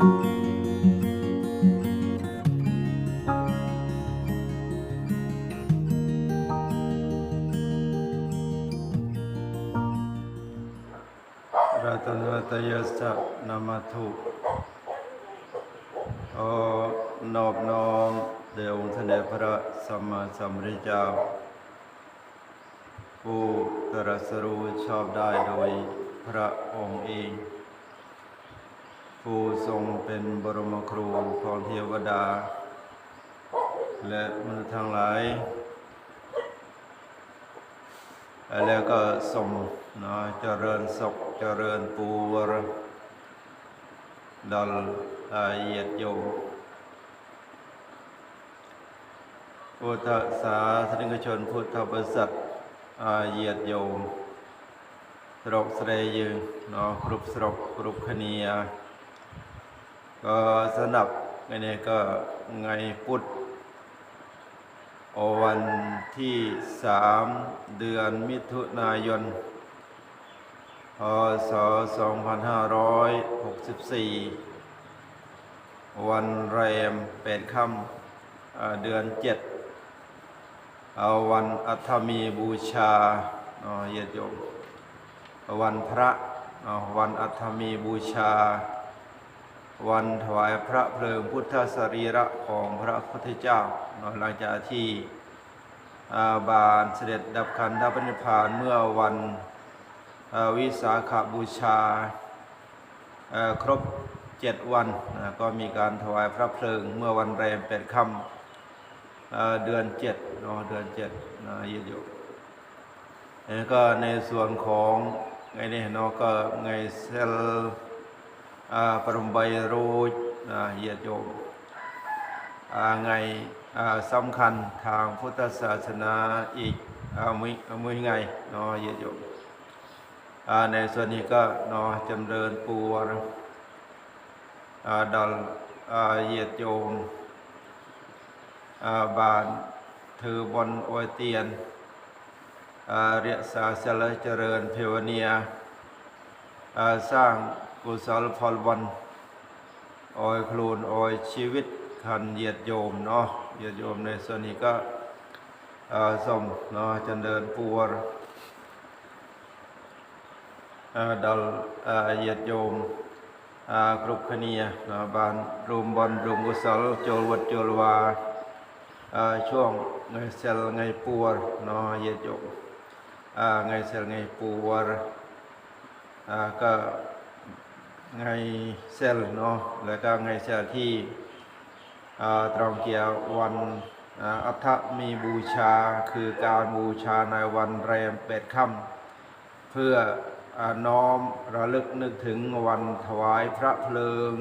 รัตนตยสัพนามาทุขอนอบน้อมแด่องค์สมเด็จพระสัมมาสัมพุทธเจ้า ผู้ตรัสรู้ชอบได้โดยพระองค์เอง ผู้ทรงเป็นบรมครูของเทวดา และมนุษย์ทั้งหลาย แล้วก็ส่งเนาะเจริญสุขเจริญปูรดลอาเอียดโยมพุทธศาสนิกชนพุทธบริษัทอาเอียดโยมสรกสเรยืนเนาะกรุบสรกกรุบคเนีย ก็สนับไงเนี่ยก็ไงพุธโอวันที่สามเดือนมิถุนายน พศ 2564 วันแรมเป็นค่ำเดือนเจ็ดวันอัฐมีบูชาเนาะเยติโยมวันพระเนาะวันอัฐมีบูชา วันถวายพระเพลิงพุทธสรีระของพระพุทธเจ้าเนาะหลังจากที่อาบานเสด็จดับขันธปรินิพานเมื่อวันวิสาขบูชาครบเจ็ดวันนะก็มีการถวายพระเพลิง เมื่อวันแรมเป็นค่ำเเดือนเจ็ดเนาะเดือนเจ็ดนะยืดอยู่แล้วก็ในส่วนของไงเนี่ยเนาะก็ไงเซล ปรมใบรูจอ่าเหยียดโยมไงสำคัญทางพุทธศาสนาอีกอ่ามือมือไงเนาะเหยียดโยมในส่วนนี้ก็เนาะจำเริญปูวรดอลเหยียดโยมบานถือบนโอวเตียนเรียสาเสลเจริญเพวเนียสร้าง กุศลพลวันออยคลูนออยชีวิตคันเหยียดโยมเนาะเหยียดโยมในส่วนนี้ก็อ่าสมเนาะจันเดินปูวรดอลเหยียดโยมกรุปคเนียนาะบานรุมบอลรุมกุศลโจลวัดโจลวาช่วงไงเซลไงปูวรเนาะเหยียดโยมไงเซลไงปูวรก็ ไงเซลเนาะแล้วก็ไงเซลล์ที่ตรองเกียววันอัฐมีบูชาคือการบูชาในวันแรมเป็ดค่ำเพื่ออน้อมระลึกนึกถึงวันถวายพระเพลิง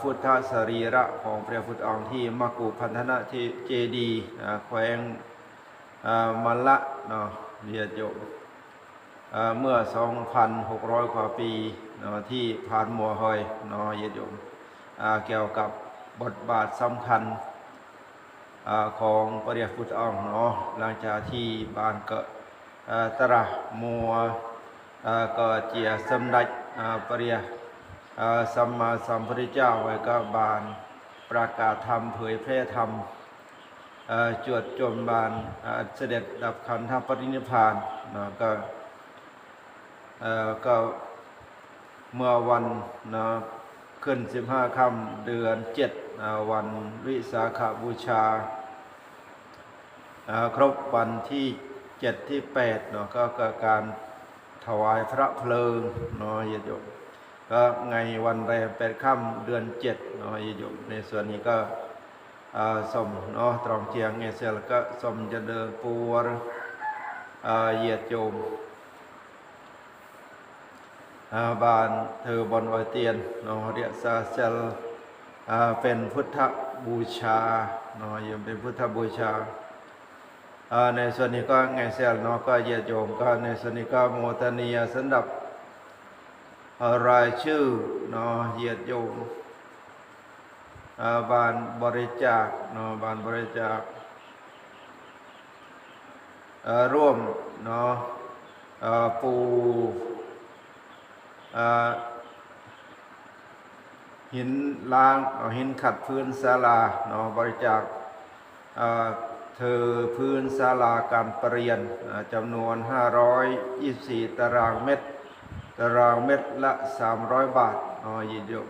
พุทธสรีระของพระพุทธองค์ที่มกุพันธนะที่เจดีแขวงมลละเนาะเรียโย เอ่อเมื่อ 2,600 กว่าปีนะที่ผ่านมัวหอยเนาะเยโยมเกี่ยวกับบทบาทสำคัญอของพระเดชพุทธองค์เนาะหลังจากที่บานเกิดตระมัวอ่าก็เจียสำดัจอ่าพระเดชอ่าสัมมาสัมพุทธเจ้าไว้ก็บานประกาศธรรมเผยแพร่ธรรมจวดจมบานเสด็จดับขันธปรินิพานนะก็ ก็เมื่อวันเนาะขึ้น 15ค่ำเดือน 7 วันวิสาขบูชา ครบวันที่ 7 ที่8เนาะก็เกิดการถวายพระเพลิงเนาะญาติโยมก็ไงวันแรมแปดค่ำเดือน7เนาะญาติโยมในส่วนนี้ก็สมเนาะตรองเจียงเงเซลก็สมจะเดินปูวรเหยียดโยม บานเธอบนไวเตียนเนาะเรียกซาเซลเป็นพุทธบูชาเนาะยังเป็นพุทธบูชาในส่วนนี้ก็ไงเซลเนาะก็เยียดโยมก็ในส่วนนี้ก็โมทนียสำหรับรายชื่อเนาะเยียดโยมอ่าบานบริจาคเนาะบานบริจาคร่วมเนาะเอ่อปู หินล้างเหินขัดพื้นศาลาเนาะบริจาคเธอพื้นศาลาการประเรียนจำนวน 524 ตารางเมตร ตารางเมตรละ 300 บาทเนาะยินโยม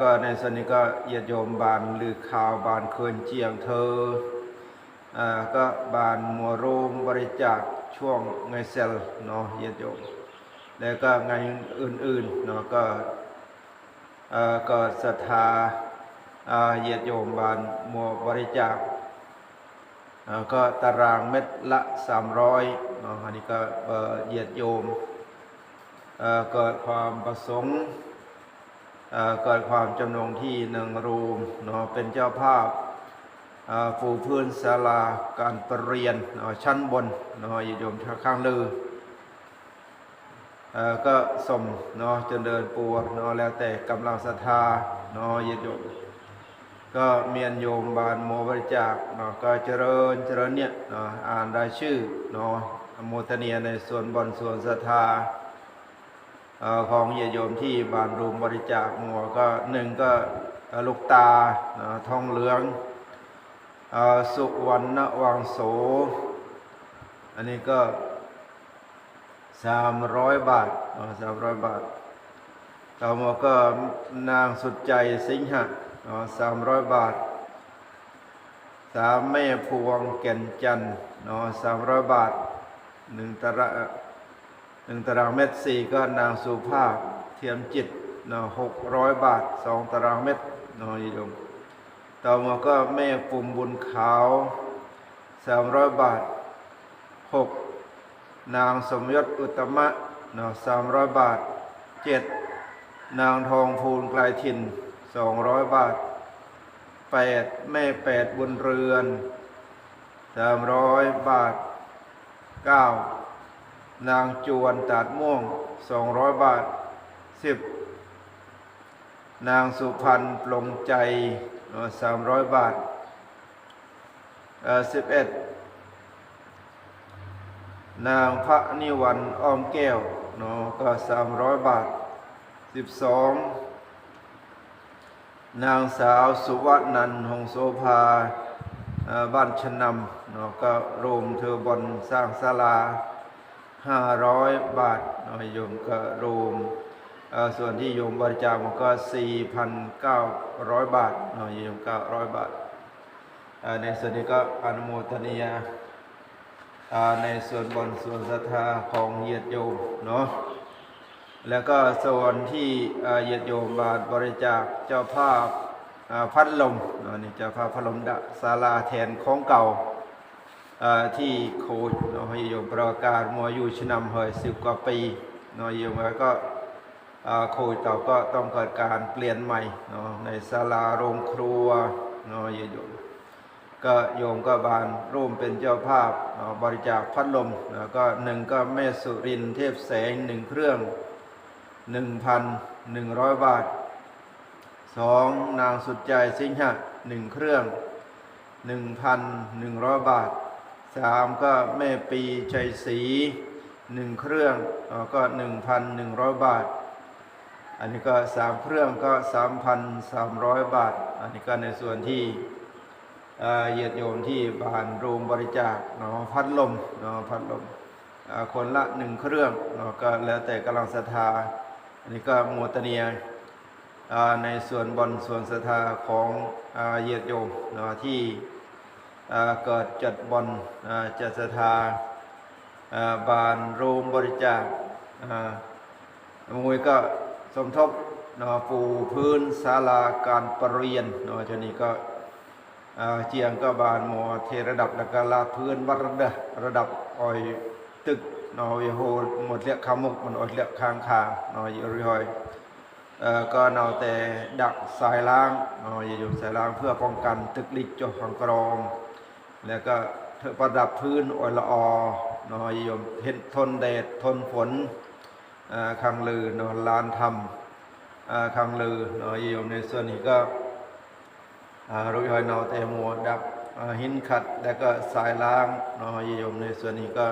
ก็ในส่วนนี้ก็ญาติโยมบานลือข่าวบานเคินเจียงเธอก็บานมัวโรมบริจาคช่วงไงเซลเนาะญาติโยม แล้วก็งานอื่นๆเนาะก็เอ่อก็ศรัทธาอ่าญาติโยมบานมัวบริจาคก็ตารางเม็ดละ 300เนาะอันนี้ก็เอ่อญาติโยมเอ่อเกิดความประสงค์เกิดความจำนงที่หนึ่งรูมเนาะเป็นเจ้าภาพฟูพื้นศาลาการประเรียนเนาะชั้นบนเนาะญาติโยมข้างลือ ก็สมเนาะจนเดินปัวเนาะแล้วแต่กำลังศรัทธาเนาะญาติโยมก็เมียนโยมบานโมบริจาคเนาะก็เจริญเจริญเนี่ยเนาะอ่านรายชื่อเนาะอโมทเนียในส่วนบนส่วนศรัทธาของญาติโยมที่บานรูมบริจาคหมัวก็หนึ่งก็ลูกตาทองเหลืองสุวรรณวังโส อันนี้ก็ สามร้อยบาทสามร้อยบาทต่อมาก็นางสุดใจสิงหะสามร้อยบาทสามแม่พวงแก่นจันทร์สามร้อยบาทหนึ่งตารางหนึ่งตารางเมตรสี่ก็นางสุภาพเทียมจิตหกร้อยบาทสองตารางเมตรนอยโยมต่อมาก็แม่ปุ่มบุญขาวสามร้อยบาทหก นางสมยศอุตมะเนาะสามร้อยบาทเจ็ดนางทองภูลไกลถิ่นสองร้อยบาทแปดแม่แปดบุญเรือนสามร้อยบาทเก้านางจวนตาดม่วงสองร้อยบาทสิบนางสุพรรณปลงใจสามร้อยบาทสิบเอ็ด นางพระนิวันอ้อมแก้วเนาะก็สามร้อยบาทสิบสองนางสาวสุวนันหงโสภาบ้านชนำเนาะก็โรมเทอบอนสร้างศาลาห้าร้อยบาทเนาะโยมก็โรมส่วนที่โยมบริจาคมันก็สี่พันเก้าร้อยบาทเนาะโยมเก้าร้อยบาทในส่วนนี้ก็อนุโมทนียา ในส่วนบนส่วนศรัทธาของเหยียดโยมเนาะแล้วก็ส่วนที่เหยียดโยมบาทบริจาคเจ้าภาพพัดลมเนาะนี่เจ้าภาพพัดลมดศาลาแทนของเก่าที่โคดเนาะให้โยมประกาศมัวอยู่ชนำเฮยสิบกว่าปีเนาะโยมแล้วก็โคดต่าก็ต้องเกิดการเปลี่ยนใหม่เนาะในศาลาโรงครัวเนาะโยม ก็โยมก็บานร่วมเป็นเจ้าภาพบริจาคพัดลมแล้วก็หนึ่งก็แม่สุรินเทพแสงหนึ่งเครื่องหนึ่งพันหนึ่งร้อยบาทสองนางสุดใจสิงหะหนึ่งเครื่องหนึ่งพันหนึ่งร้อยบาทสามก็แม่ปีชัยศรีหนึ่งเครื่องก็หนึ่งพันหนึ่งร้อยบาท อันนี้ก็สามเครื่องก็สามพันสามร้อยบาท อันนี้ก็ในส่วนที่ เออเหยียดโยมที่บานโรงบริจาคเนาะพัดลมเนาะพัดลมคนละหนึ่งเครื่องเนาะก็แล้วแต่กำลังศรัทธาอันนี้ก็โมทเนียในส่วนบนส่วนศรัทธาของอ่าเหยียดโยมเนาะที่เกิดจัดบนอ่าจัดศรัทธาบานโรงบริจาคมวยก็สมทบเนาะปูพื้นศาลาการประเรียนเนาะชนี้ก็ เจียงก็บานมอเทระดับดักกาลาดพื้นวัดระดับระดับอ้อยตึกนอยโฮหมดเรียกคำมุกมันอ้อยเรียกคางคางนอยริหอยเอ่อก็นาแต่ดักสายล้างนอยอยู่สายล้างเพื่อป้องกันตึกลิกจของกรองแล้วก็ประดับพื้นอ้อยละออนอยยมเห็นทนแดดทนฝนอ่าคังลือนอนลานทำอ่าคังลือนอยยมในส่วนนี้ก็ รุยหอยนาแต่หมัวดับหินขัด แล้วก็สายล้างนาะโยมในส่วนนี้ก็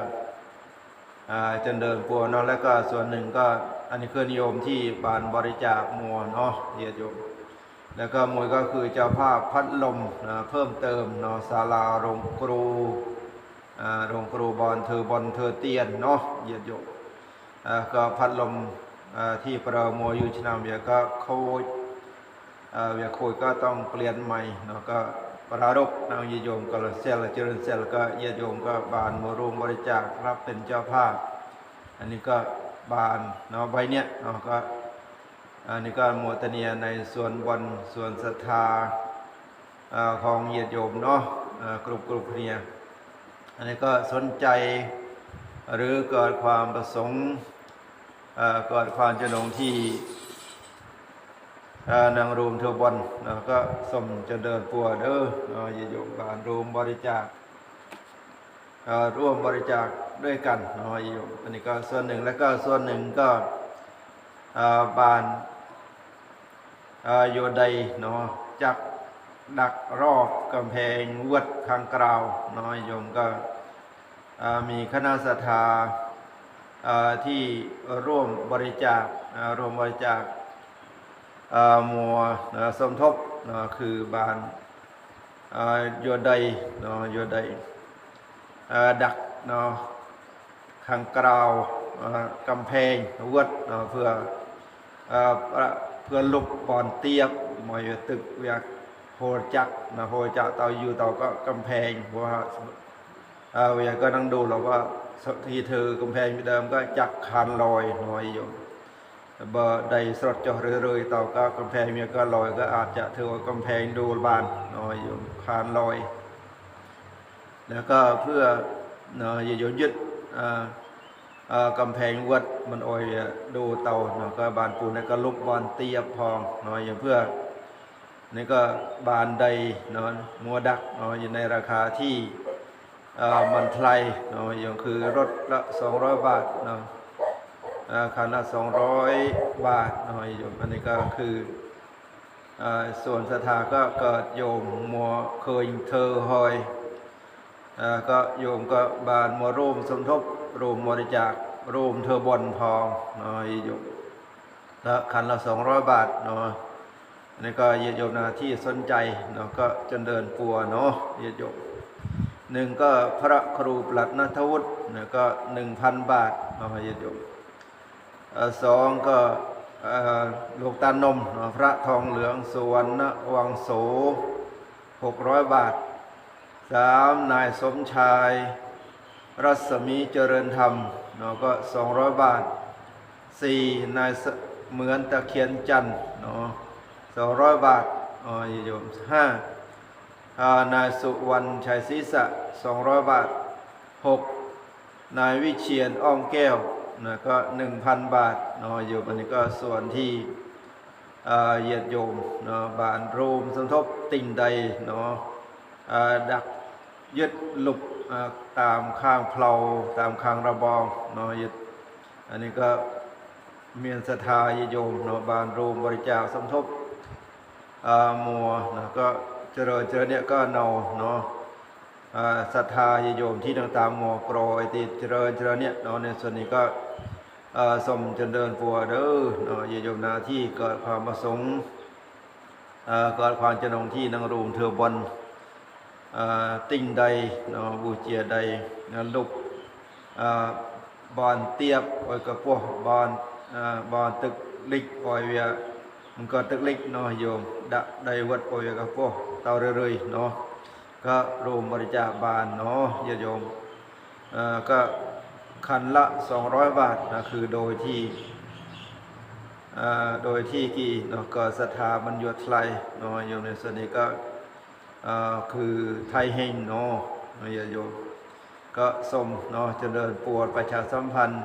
จนเดินปัวเนาะแล้วก็ส่วนหนึ่งก็อันนี้คือนิยมที่บานบริจาคมัวเนาะเยียดยมแล้วก็มวยก็คือเจ้าภาพพัดลมนะเพิ่มเติมเนาะศาลาโรงครูโรงครูบอลเธอบอลเธอเตียนเนาะเยียดโยมก็พัดลมที่ประมวยอยู่ชนามเวียก็โค เวียโคยก็ต้องเปลี่ยนใหม่เนาะก็ปรารบนางเยียโยมก็เลเซลเจริญเซลก็ยโยมก็บานมาร่วมบริจาครับเป็นเจ้าภาพ อันนี้ก็บานเนาะใบเนี้ยเนาะก็อันนี้ก็โมทเนียในส่วนบนส่วนศรัทธาของเยียดโยมเนาะเอ่อกรุบกรุบเนี่ยอันนี้ก็สนใจหรือเกิดความประสงค์เกิดความจนงที่ นางรูมเทวบนเนะก็สมจะเดินปัวเด้อเนาะเยียดโยมบานรูมบริจาคร่วมบริจาคด้วยกันนาะเยียดโยมอันนี้ก็ส่วนหนึ่งแล้วก็ส่วนหนึ่งก็บานอ่าโยไดเนาะจักดักรอบกำแพงวัดข้างกราวนาะโยมก็มีคณะศรัทธาที่ร่วมบริจาคร่วมบริจาค มัวสมทบนะคือบานอ่าโยไดเนาะโยไดอ่าดักเนาะข้างกราวกำแพงวัดเนะเพื่อเพื่อลุกปอนเตียบมอยตึกเวียกโหจักนะโหจักเตาอยู่เตาก็กำแพงว่าเวียก็นั่งดูเราว่าทีเธอกำแพงเดิมก็จักคานลอยหอยอยู่ บอร์ใดสดจอเรื่อยๆเตาก็กำแพงเมียก็ลอยก็อาจจะถือว่ากำแพงดูบานหน่อยอยู่คานลอย แล้วก็เพื่อเนาะอย่ายนยึดอ่าอ่ากำแพงวัดมันโอยดูเตาเนาะก็บานปูนก็ลุกบานเตียบพองเนาะอย่างเพื่อนี่ก็บานใดเนาะมัวดักเนาะอยู่ในราคาที่อ่ามันไทยเนาะอย่างคือรถละ200บาทเนาะ คันละ200บาทเนาะโยมอันนี้ก็คืออส่วนศรัทธาก็เกิดโยมมัวเคยเธอหอยอก็โยมก็บานมัวร่วมสมทบร่วมบริจาคร่วมเธอบอนพองเนาะโยมแล้วคันละสองร้อยบาทเนาะอันนี้ก็เยดโยมนาที่สนใจเนาะก็จนเดินปัวเนาะเยดโยมหนึ่งก็พระครูปลัดนัทวุฒิเนี่ยก็หนึ่งพันบาทเนาะเยดโยม สองก็หลวงตานมพระทองเหลืองสุวรรณวังโสหกร้อยบาทสามนายสมชาย รัศมีเจริญธรรมเนาะก็สองร้อยบาทสี่นายเหมือนตะเคียนจันทร์เนาะสองร้อยบาทอ๋อโยมห้าอ่านายสุวรรณชัยศรีษะสองร้อยบาทหกนายวิเชียนอ้อมแก้ว นะก็หนึ่งพันบาทเนาะโยมอันนี้ก็ส่วนที่เหยียดโยมเนาะบานโรมสมทบติ่งใดเนาะอ่าดักยึดหลุบตามข้างเพลาตามข้างระบองเนาะยึดอันนี้ก็เมียนศรัทธาญาติโยมเนาะบานโรมบริจาคสมทบมัวนะก็เจริญเจริญเนี่ยก็เนาเนาะอ่าศรัทธาโยมที่ต่างๆมอกรอยติเจริญเจริญเนี่ยเนาะในส่วนนี้ก็ อ่าสมเจริญปัวเด้อเนาะญาติโยมนาที่เกิดความประสงค์อ่าเกิดความจนงที่นางรูมเธอบนอ่าติ่งใดเนาะบูเจียใดนะลุกอ่าบอนเตียบโอยกระพวกบอนอ่าบอนตึกลิกโอยเวียมันก็ตึกลิกเนาะโยมดะใดวัดโอยเวียกระพวกเตาเรื่อยๆเนาะก็รวมบริจาคบานเนาะญาติโยมเอ่อก็ คันละ 200 บาทนะคือโดยที่โดยที่กี่เนาะก็ศรัทธาบรรยศไทยเนาะโยมในส่วนนี้ก็คือไทยเฮงเนาะเนะโยมก็สมเนาะเจริญปวดประชาสัมพันธ์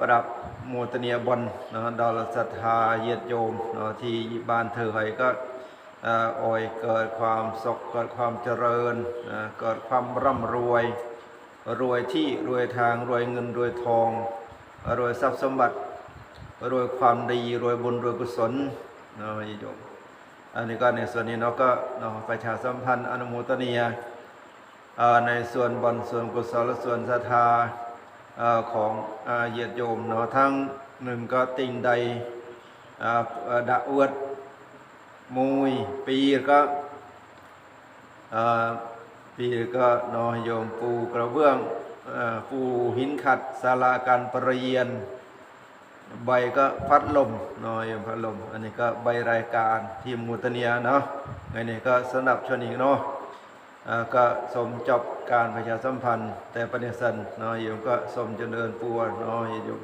ปรับโมตเนียบนเนาะดอลศรัทธาญาติโยมเนาะที่บ้านเธอไห้ก็อ่อยเกิดความสุขเกิดความเจริญนะเกิดความร่ำรวย รวยที่รวยทางรวยเงินรวยทอง รวยทรัพย์สมบัติ รวยความดี รวยบุญรวยกุศลนะโยมอันนี้ก็ในส่วนนี้เนาะก็เนาะประชาสัมพันธ์อนุโมทนียอ่าในส่วนบนส่วนกุศลและส่วนศรัทธาของเหยียดโยมเนาะทั้งหนึ่งก็ติงใดดะอวดมุยปีก็ อ่ก็นอโยมปูกระเบื้องปูหินขัดศาลาการประเรียน ใบก็พัดลมนอยมพัดลม อันนี้ก็ใบรายการทีมมูตเนียเนาะไงนี่ก็สนับชนอีกเนาะก็สมจบการประชาสัมพันธ์ แต่ประเด็นสันนอยโยมก็สมเจริญปัวน้อยโยม